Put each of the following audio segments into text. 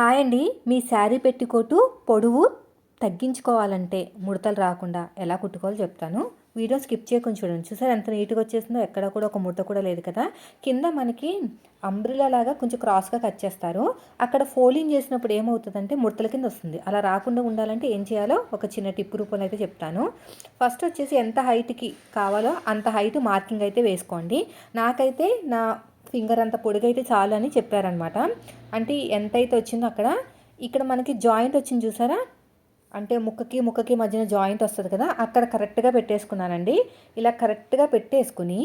Hi అండి మీ శారీ పెట్టికోటు పొడవు తగ్గించుకోవాలంటే ముడతలు రాకుండా ఎలా కుట్టుకోవాలో చెప్తాను. వీడియో స్కిప్ చేయకుండా చూడండి. చూసారు ఎంత నీట్గా వచ్చేసిందో ఎక్కడ కూడా ఒక ముడత కూడా లేదు కదా. కింద మనకి అంబ్రిలా లాగా కొంచెం క్రాస్గా కట్ చేస్తారు. అక్కడ ఫోల్డింగ్ చేసినప్పుడు ఏమవుతుందంటే ముడతల కింద వస్తుంది. అలా రాకుండా ఉండాలంటే ఏం చేయాలో ఒక చిన్న టిప్ రూపంలో అయితే చెప్తాను. ఫస్ట్ వచ్చేసి ఎంత హైట్కి కావాలో అంత హైట్ మార్కింగ్ అయితే వేసుకోండి. నాకైతే నా ఫింగర్ అంత పొడిగైతే చాలు అని చెప్పారనమాట అంటే ఎంతైతే వచ్చిందో అక్కడ ఇక్కడ మనకి జాయింట్ వచ్చింది చూసారా? అంటే ముక్కకి ముక్కకి మధ్యన జాయింట్ వస్తుంది కదా అక్కడ కరెక్ట్గా పెట్టేసుకున్నానండి. ఇలా కరెక్ట్గా పెట్టేసుకుని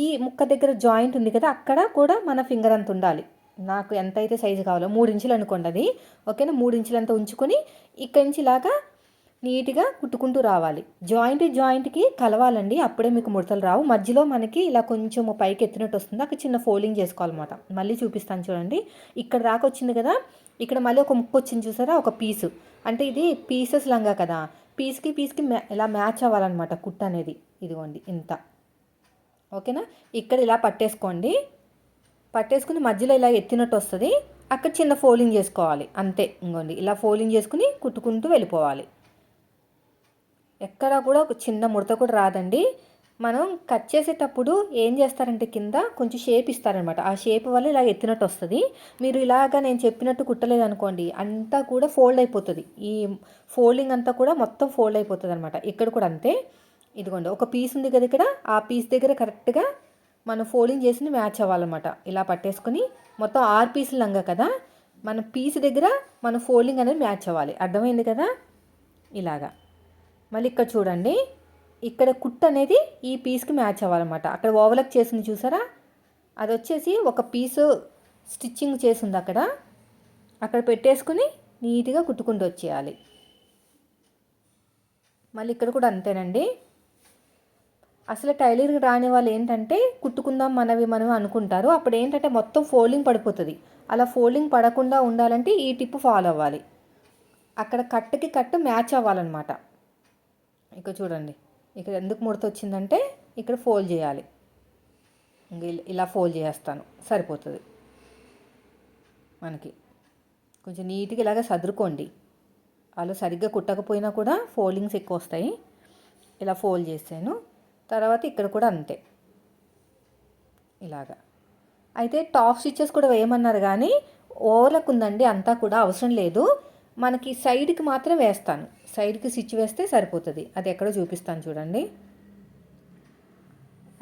ఈ ముక్క దగ్గర జాయింట్ ఉంది కదా అక్కడ కూడా మన ఫింగర్ అంత ఉండాలి. నాకు ఎంత అయితే సైజు కావాలో మూడు ఇంచులు అనుకోండి అది. ఓకేనా? మూడు ఇంచులంతా ఉంచుకొని ఇక్కడి నుంచి ఇలాగా నీట్గా కుట్టుకుంటూ రావాలి. జాయింట్ జాయింట్కి కలవాలండి. అప్పుడే మీకు ముడతలు రావు. మధ్యలో మనకి ఇలా కొంచెం పైకి ఎత్తినట్టు వస్తుంది. అక్కడ చిన్న ఫోల్డింగ్ చేసుకోవాలన్నమాట. మళ్ళీ చూపిస్తాను చూడండి. ఇక్కడ రాక వచ్చింది కదా. ఇక్కడ మళ్ళీ ఒక ముక్క వచ్చింది చూసారా? ఒక పీసు. అంటే ఇది పీసెస్ లంగా కదా. పీస్కి పీస్కి మ్యా ఇలా మ్యాచ్ అవ్వాలన్నమాట కుట్ అనేది. ఇదిగోండి ఇంత. ఓకేనా? ఇక్కడ ఇలా పట్టేసుకోండి. పట్టేసుకుని మధ్యలో ఇలా ఎత్తినట్టు వస్తుంది. అక్కడ చిన్న ఫోల్డింగ్ చేసుకోవాలి. అంతే. ఇంకోండి. ఇలా ఫోల్డింగ్ చేసుకుని కుట్టుకుంటూ వెళ్ళిపోవాలి. ఎక్కడ కూడా ఒక చిన్న ముడత కూడా రాదండి. మనం కట్ చేసేటప్పుడు ఏం చేస్తారంటే కింద కొంచెం షేప్ ఇస్తారనమాట. ఆ షేప్ వల్ల ఇలా ఎత్తినట్టు వస్తుంది. మీరు ఇలాగా నేను చెప్పినట్టు కుట్టలేదు అనుకోండి అంతా కూడా ఫోల్డ్ అయిపోతుంది. ఈ ఫోల్డింగ్ అంతా కూడా మొత్తం ఫోల్డ్ అయిపోతుంది అనమాట ఇక్కడ కూడా అంతే. ఇదిగోండి ఒక పీస్ ఉంది కదా ఇక్కడ. ఆ పీస్ దగ్గర కరెక్ట్గా మనం ఫోల్డింగ్ చేసి మ్యాచ్ అవ్వాలన్నమాట. ఇలా పట్టేసుకొని మొత్తం ఆరు పీసులు లంగా కదా. మన పీస్ దగ్గర మన ఫోల్డింగ్ అనేది మ్యాచ్ అవ్వాలి. అర్థమైంది కదా? ఇలాగా. మళ్ళీ ఇక్కడ చూడండి. ఇక్కడ కుట్ అనేది ఈ పీస్కి మ్యాచ్ అవ్వాలన్నమాట. అక్కడ ఓవర్లక్ చేసింది చూసారా? అది వచ్చేసి ఒక పీసు స్టిచ్చింగ్ చేసింది అక్కడ. అక్కడ పెట్టేసుకుని నీట్గా కుట్టుకుంటూ వచ్చేయాలి. మళ్ళీ ఇక్కడ కూడా అంతేనండి. అసలు టైలరింగ్ రాని వాళ్ళు ఏంటంటే కుట్టుకుందాం మనవి మనం అనుకుంటారు. అప్పుడు ఏంటంటే మొత్తం ఫోల్డింగ్ పడిపోతుంది. అలా ఫోల్డింగ్ పడకుండా ఉండాలంటే ఈ టిప్ ఫాలో అవ్వాలి. అక్కడ కట్టుకి కట్టు మ్యాచ్ అవ్వాలన్నమాట. ఇక్కడ చూడండి. ఇక్కడ ఎందుకు ముడత వచ్చిందంటే ఇక్కడ ఫోల్డ్ చేయాలి. ఇలా ఫోల్డ్ చేస్తాను. సరిపోతుంది. మనకి. కొంచెం నీట్గా ఇలాగ సదురుకోండి. వాళ్ళు సరిగ్గా కుట్టకపోయినా కూడా ఫోల్డింగ్స్ ఎక్కువ వస్తాయి. ఇలా ఫోల్డ్ చేసాను. తర్వాత ఇక్కడ కూడా అంతే. ఇలాగా. అయితే టాప్ స్టిచ్చెస్ కూడా వేయమన్నారు కానీ ఓవర్లకు ఉందండి. అంతా కూడా అవసరం లేదు. మనకి సైడ్కి మాత్రం వేస్తాను. సైడ్కి స్విచ్ వేస్తే సరిపోతుంది. అది ఎక్కడో చూపిస్తాను చూడండి.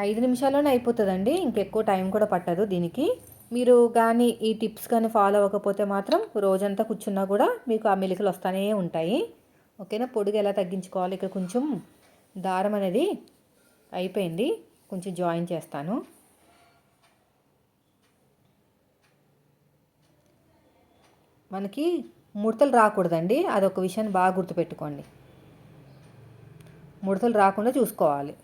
ఐదు నిమిషాల్లోనే అయిపోతుందండి. ఇంకెక్కువ టైం కూడా పట్టదు దీనికి. మీరు కానీ ఈ టిప్స్ కానీ ఫాలో అవ్వకపోతే మాత్రం రోజంతా కూర్చున్నా కూడా మీకు ఆ మెలికలు వస్తూనే ఉంటాయి. ఓకేనా? పొడుగు ఎలా తగ్గించుకోవాలి? ఇక్కడ కొంచెం దారం అనేది అయిపోయింది. కొంచెం జాయిన్ చేస్తాను. మనకి ముడతలు రాకూడదండి. అదొక విషయాన్ని బాగా గుర్తుపెట్టుకోండి. ముడతలు రాకుండా చూసుకోవాలి.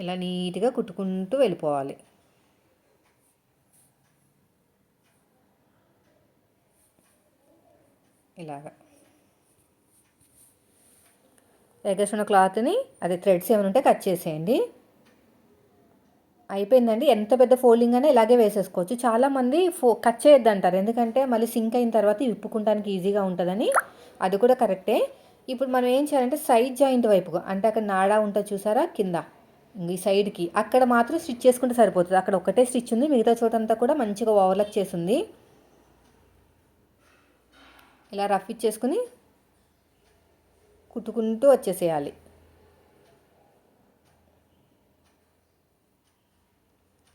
ఇలా నీట్గా కుట్టుకుంటూ వెళ్ళిపోవాలి. ఇలాగా. ఎగసిన క్లాత్ని అదే థ్రెడ్స్ ఏమైనా ఉంటే కట్ చేసేయండి. అయిపోయిందండి. ఎంత పెద్ద ఫోల్డింగ్ అయినా ఇలాగే వేసేసుకోవచ్చు. చాలామంది ఫో కట్ చేయొద్దు అంటారు ఎందుకంటే మళ్ళీ సింక్ అయిన తర్వాత విప్పుకుంటానికి ఈజీగా ఉంటుందని. అది కూడా కరెక్టే. ఇప్పుడు మనం ఏం చేయాలంటే సైడ్ జాయింట్ వైపుగా అంటే అక్కడ నాడా ఉంటుంది చూసారా? కింద. ఈ సైడ్కి. అక్కడ మాత్రం స్టిచ్ చేసుకుంటే సరిపోతుంది. అక్కడ ఒకటే స్టిచ్ ఉంది. మిగతా చోటంతా కూడా మంచిగా ఓవర్లక్ చేసింది. ఇలా రఫ్ ఇచ్చేసుకుని కుట్టుకుంటూ వచ్చేసేయాలి.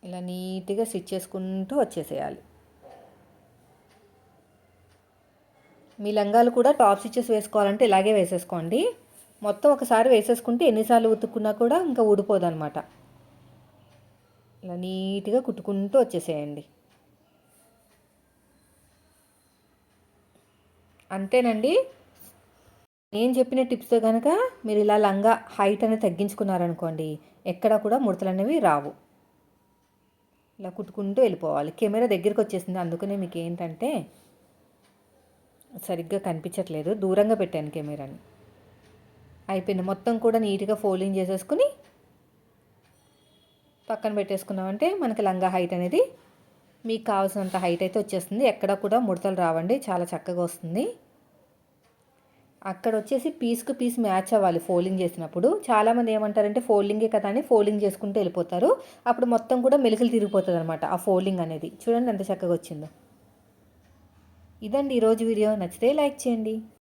ఇలా నీట్గా స్టిచ్ చేసుకుంటూ వచ్చేసేయాలి. మీ లంగాలు కూడా టాప్ స్టిచ్చెస్ వేసుకోవాలంటే ఇలాగే వేసేసుకోండి. మొత్తం ఒకసారి వేసేసుకుంటే ఎన్నిసార్లు ఉతుక్కున్నా కూడా ఇంకా ఊడిపోదు అనమాట ఇలా నీట్గా కుట్టుకుంటూ వచ్చేసేయండి. అంతేనండి. నేను చెప్పిన టిప్స్తో కనుక మీరు ఇలా లంగా హైట్ అనేది తగ్గించుకున్నారనుకోండి ఎక్కడ కూడా ముడతలు అనేవి రావు. ఇలా కుట్టుకుంటూ వెళ్ళిపోవాలి. కెమెరా దగ్గరికి వచ్చేసింది. అందుకనే మీకు ఏంటంటే సరిగ్గా కనిపించట్లేదు. దూరంగా పెట్టాను కెమెరాని. అయిపోయింది. మొత్తం కూడా నీట్గా ఫోల్డింగ్ చేసేసుకుని పక్కన పెట్టేసుకున్నామంటే మనకి లంగా హైట్ అనేది మీకు కావాల్సినంత హైట్ అయితే వచ్చేస్తుంది. ఎక్కడ కూడా ముడతలు రావండి. చాలా చక్కగా వస్తుంది. అక్కడ వచ్చేసి పీస్కి పీస్ మ్యాచ్ అవ్వాలి ఫోల్డింగ్ చేసినప్పుడు. చాలామంది ఏమంటారంటే ఫోల్డింగే కదా అని ఫోల్డింగ్ చేసుకుంటూ వెళ్ళిపోతారు. అప్పుడు మొత్తం కూడా మెలికలు తిరిగిపోతుంది అనమాట ఆ ఫోల్డింగ్ అనేది. చూడండి ఎంత చక్కగా వచ్చిందో. ఇదండి ఈరోజు వీడియో. నచ్చితే లైక్ చేయండి.